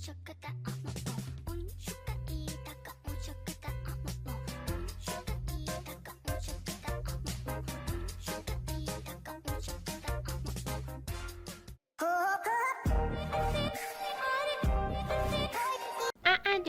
chocada.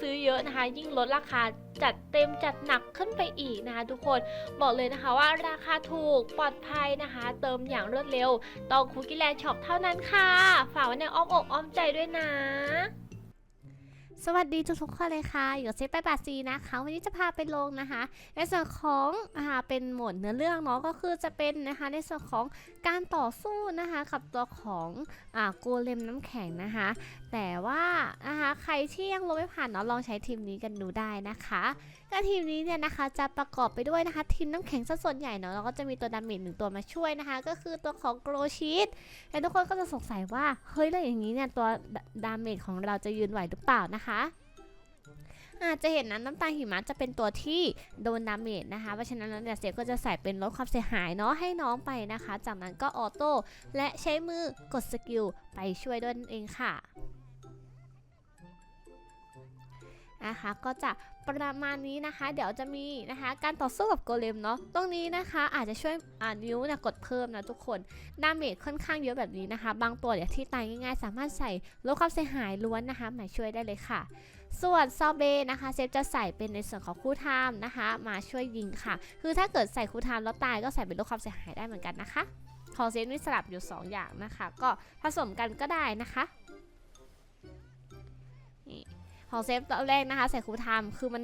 ซื้อเยอะนะคะ ยิ่งลดราคาจัดเต็มจัดหนักขึ้นไปอีกนะคะทุกคนบอกเลยนะคะว่าราคาถูกปลอดภัยนะคะ เติมอย่างรวดเร็วต้องคุกกี้แลนด์ช็อปเท่านั้นค่ะ ฝากไว้ในอ้อมอกอ้อมใจด้วยนะสวัสดีทุกๆคนเลยค่ะ อยู่กับเซฟไปบาซีนะคะ วันนี้จะพาไปลงนะคะในส่วนของอ่าเป็นหมวดเนื้อเรื่องเนาะก็คือจะเป็นนะคะในส่วนของการต่อสู้นะคะกับตัวของอ่าโกเลมน้ำแข็งนะคะ แต่ว่านะคะ ใครที่ยังลงไม่ผ่านเนาะลองใช้ทีมนี้กันดูได้นะคะก็ทีมนี้เนี่ยนะคะจะประกอบไปด้วยนะคะ ทีมน้ำแข็งซะส่วนใหญ่เนาะแล้วก็จะมีตัวดาเมจหนึ่งตัวมาช่วยนะคะ ก็คือตัวของโกรชีตแต่ทุกคนก็จะสงสัยว่าเฮ้ยแล้วอย่างนี้เนี่ยตัวดาเมจของเราจะยืนไหวหรือเปล่านะคะอาจจะเห็นนะน้ำตาหิมะจะเป็นตัวที่โดนดาเมจนะคะ เพราะฉะนั้นแล้วเนี่ยเซฟก็จะใส่เป็นลดความเสียหายเนาะให้น้องไปนะคะ จากนั้นก็ออโต้และใช้มือกดสกิลไปช่วยด้วยนั่นเองค่ะ นะคะ ก็จะประมาณนี้นะคะ เดี๋ยวจะมีนะคะการต่อสู้กับโกเลมเนาะตรงนี้นะคะอาจจะช่วยอ่านิ้วนี่ยกดเพิ่มนะทุกคนดาเมจค่อนข้างเยอะแบบนี้นะคะ บางตัวเดี๋ยวที่ตายง่ายๆ สามารถใส่ลดความเสียหายล้วนนะคะมาช่วยได้เลยค่ะ ส่วนซอเบนะคะเซฟจะใส่เป็นในส่วนของคู่ไทม์นะคะ มาช่วยยิงค่ะ คือถ้าเกิดใส่คู่ไทม์แล้วตายก็ใส่เป็นลดความเสียหายได้เหมือนกันนะคะของเซฟมีสลับอยู่ 2 อย่างนะคะ ก็ผสมกันก็ได้นะคะ ของเซฟตอนแรกนะคะใส่คูลไทม์คือมัน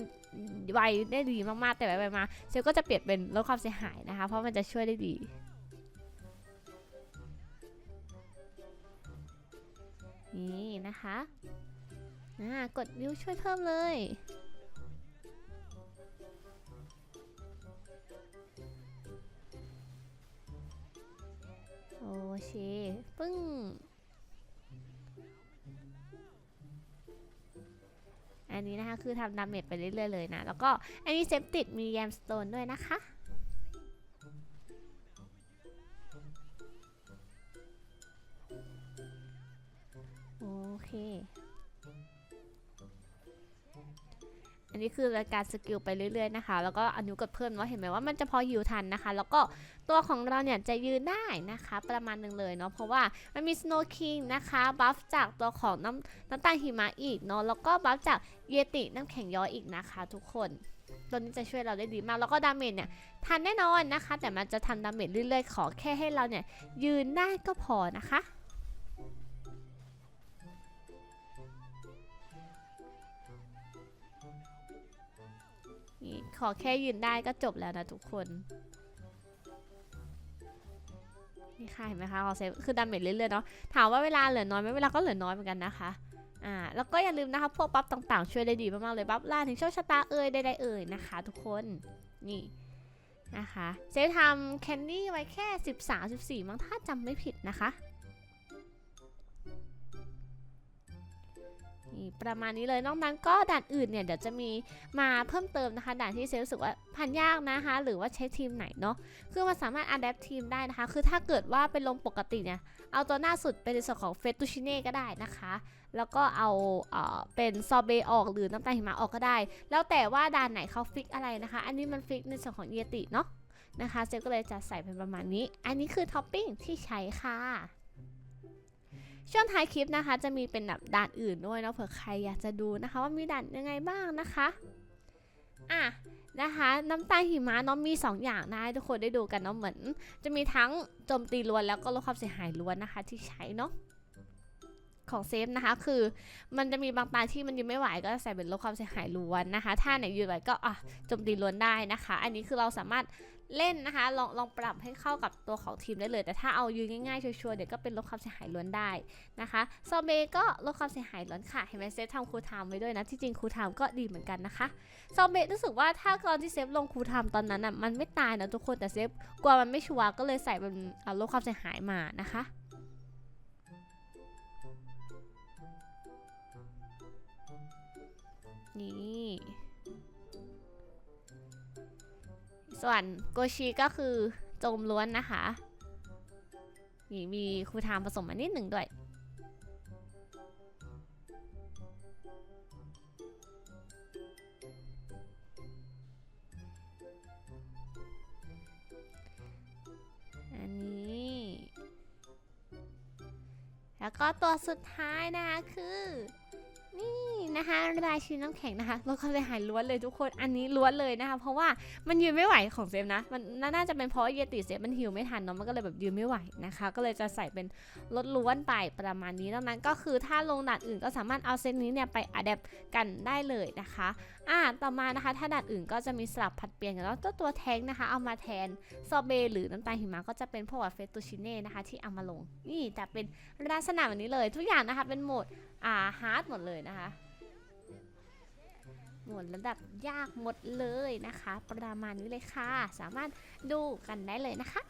ไวได้ดีมากๆแต่ไปมาเซฟก็จะเปลี่ยนเป็นลดความเสียหายนะคะ เพราะมันจะช่วยได้ดีนี่นะคะอ่ากดนิ้วช่วยเพิ่มเลยโอเคปึ้ง อันนี้นะคะคือทำดาเมจไปเรื่อยๆเลยนะ แล้วก็อันนี้เซฟติดมีแยมสโตนด้วยนะคะโอเค อันนี้คือรายการสกิลไปเรื่อยๆนะคะ แล้วก็อนุกดเพิ่มว่าเห็นไหมว่ามันจะพอฮิวทันนะคะ แล้วก็ตัวของเราเนี่ยจะยืนได้นะคะ ประมาณหนึ่งเลยเนาะ เพราะว่ามันมี Snow King นะคะบัฟจากตัวของน้ำน้ำตาลหิมะอีกเนาะ แล้วก็บัฟจากเยติน้ำแข็งย้อยอีกนะคะ ทุกคนตัวนี้จะช่วยเราได้ดีมาก แล้วก็ดาเมจเนี่ยทันแน่นอนนะคะ แต่มันจะทำดาเมจเรื่อยๆ ขอแค่ให้เราเนี่ยยืนได้ก็พอนะคะ อแค่ยืนได้ก็จบแล้วนะทุกคน นี่ค่ะเห็นไหมคะขอเซฟคือดาเมจเรื่อยๆเนาะ ถามว่าเวลาเหลือน้อยไหมเวลาก็เหลือน้อยเหมือนกันนะคะ อ่า แล้วก็อย่าลืมนะคะพวกบัฟต่างๆ ช่วยได้ดีมากๆเลยบัฟล่าถึงโชคชะตาเอ่ยใดๆเอ่ยนะคะ ทุกคน นี่นะคะ เซฟทำแคนดี้ไว้แค่ 13 14มั้งถ้าจำไม่ผิดนะคะ นี่ประมาณนี้เลยนอกนั้นก็ด่านอื่นเนี่ยเดี๋ยวจะมีมาเพิ่มเติมนะคะด่านที่เซลรู้สึกว่าผ่านยากนะคะ หรือว่าใช้ทีมไหนเนาะคือมันสามารถอัดแอปทีมได้นะคะ คือถ้าเกิดว่าเป็นลงปกติเนี่ยเอาตัวหน้าสุดเป็นส่วนของเฟตูชิเน่ก็ได้นะคะ แล้วก็เอาเอ่อเป็นซอเบออกหรือน้ำตาลหิมะออกก็ได้ แล้วแต่ว่าด่านไหนเขาฟิกอะไรนะคะ อันนี้มันฟิกในส่วนของเยติเนาะนะคะเซลก็เลยจะใส่เป็นประมาณนี้ อันนี้คือท็อปปิ้งที่ใช้ค่ะ ช่วงท้ายคลิปนะคะ จะมีเป็นแบบด่านอื่นด้วยเนาะเผื่อใครอยากจะดูนะคะ ว่ามีด่านยังไงบ้างนะคะอะนะคะน้ำตาหิมะเนาะมี 2 อย่างนะให้ทุกคนได้ดูกันเนาะเหมือน จะมีทั้งโจมตีล้วนแล้วก็ลดความเสียหายล้วนนะคะ ที่ใช้เนาะของเซฟนะคะคือมันจะมีบางตาที่มันยืนไม่ไหวก็ใส่เป็นลดความเสียหายล้วนนะคะ ถ้าไหนยืนไหวก็อะโจมตีล้วนได้นะคะ อันนี้คือเราสามารถเล่นนะคะ ลองลองปรับให้เข้ากับตัวของทีมได้เลย แต่ถ้าเอายืนง่ายๆชัวร์ๆเดี๋ยวก็เป็นลดความเสียหายล้วนได้นะคะซอเบก็ลดความเสียหายล้วนค่ะเห็นไหมเซฟทำครูไทม์ไว้ด้วยนะที่จริงครูไทม์ก็ดีเหมือนกันนะคะซอเบรู้สึกว่าถ้าตอนที่เซฟลงครูไทม์ตอนนั้นอะมันไม่ตายนะทุกคนแต่เซฟกลัวมันไม่ชัวร์ก็เลยใส่เป็นลดความเสียหายมานะคะนี่ ส่วนโกชิก็คือโจมล้วนนะคะนี่มีคูทามผสมมานิดหนึ่งด้วย อันนี้ แล้วก็ตัวสุดท้ายนะคะคือ นะคะรายชินีน้ำแข็งนะคะลดความเสียหายล้วนเลยทุกคนอันนี้ล้วนเลยนะคะ เพราะว่ามันยืนไม่ไหวของเซฟนะ มันน่าจะเป็นเพราะเยติเซฟมันหิวไม่ทันเนาะมันก็เลยแบบยืนไม่ไหวนะคะ ก็เลยจะใส่เป็นลดล้วนไปประมาณนี้ดังนั้นก็คือถ้าลงด่านอื่นก็สามารถเอาเซตนี้เนี่ยไปอัดแอปกันได้เลยนะคะอ่าต่อมานะคะ ถ้าด่านอื่นก็จะมีสลับผัดเปลี่ยนกันแล้วตัวตัวแท้งนะคะ เอามาแทนซอเบหรือน้ำตาลหิมะก็จะเป็นพวกว่าเฟตตูชิเน่นะคะ ที่เอามาลงนี่จะเป็นลักษณะแบบนี้เลย ทุกอย่างนะคะเป็นโหมดอ่าฮาร์ดหมดเลยนะคะ หมวดระดับยากหมดเลยนะคะ ประมาณนี้เลยค่ะ สามารถดูกันได้เลยนะคะ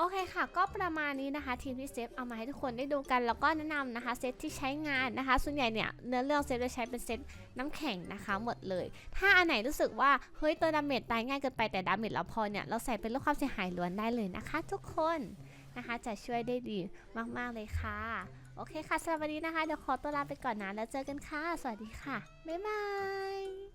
โอเคค่ะ ก็ประมาณนี้นะคะ ทีมที่เซฟเอามาให้ทุกคนได้ดูกันแล้วก็แนะนำนะคะเซตที่ใช้งานนะคะ ส่วนใหญ่เนี่ยเนื้อเรื่องเซฟจะใช้เป็นเซตน้ำแข็งนะคะหมดเลย ถ้าอันไหนรู้สึกว่าเฮ้ยตัวดาเมจตายง่ายเกินไปแต่ดาเมจเราพอเนี่ยเราใส่เป็นลดความเสียหายล้วนได้เลยนะคะ ทุกคนนะคะจะช่วยได้ดีมากๆเลยค่ะ โอเคค่ะสำหรับวันนี้นะคะเดี๋ยวขอตัวลาไปก่อนนะแล้วเจอกันค่ะ สวัสดีค่ะบ๊ายบาย